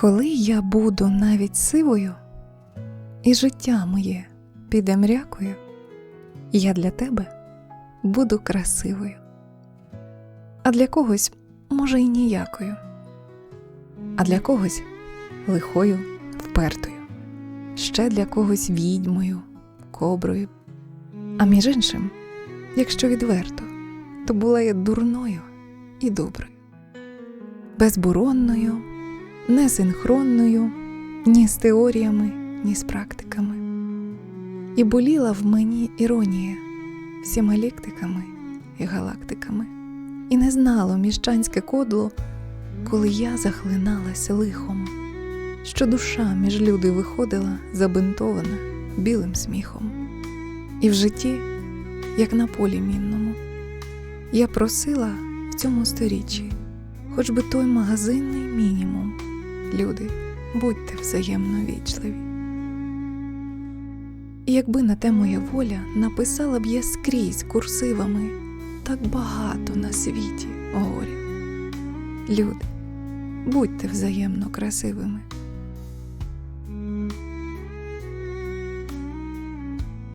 Коли я буду навіть сивою, і життя моє піде мрякою, я для тебе буду красивою, а для когось, може, й ніякою, а для когось лихою, впертою, ще для когось відьмою, коброю. А між іншим, якщо відверто, то була я дурною і доброю, безборонною, несинхронною, ні з теоріями, ні з практиками. І боліла в мені іронія всіма ліктиками і галактиками, і не знало міщанське кодло, коли я захлиналася лихом, що душа між люди виходила забинтована білим сміхом. І в житті, як на полі мінному, я просила в цьому сторіччі, хоч би той магазинний мінімум. Люди, будьте взаємно вічливі. І якби на те моя воля написала б я скрізь курсивами так багато на світі горя. Люди, будьте взаємно красивими.